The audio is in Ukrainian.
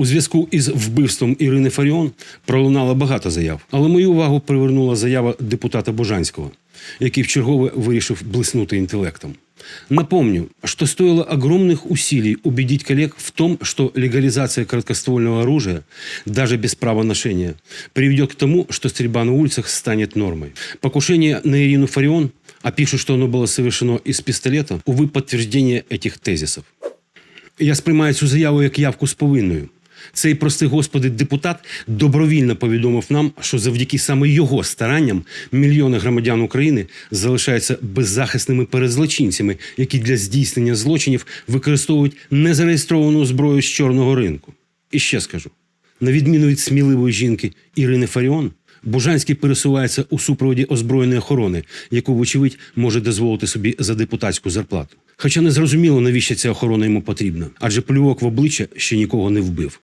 У зв'язку із вбивством Ірини Фаріон пролунало багато заяв, але мою увагу привернула заява депутата Божанського, який вчергове вирішив блиснути інтелектом. Напомню, что стоило огромных усилий убедить коллег в том, что легализация короткоствольного оружия, даже без права ношения, приведет к тому, что стрельба на улицах станет нормой. Покушение на Ирину Фарион, а пишут, что оно было совершено из пистолета, увы, подтверждение этих тезисов. Я сприймаю цю заяву як явку з повинною. Цей, прости господи, депутат добровільно повідомив нам, що завдяки саме його старанням мільйони громадян України залишаються беззахисними перед злочинцями, які для здійснення злочинів використовують незареєстровану зброю з чорного ринку. І ще скажу: на відміну від сміливої жінки Ірини Фаріон, Бужанський пересувається у супроводі озброєної охорони, яку, вочевидь, може дозволити собі за депутатську зарплату. Хоча не зрозуміло, навіщо ця охорона йому потрібна, адже плювок в обличчя ще нікого не вбив.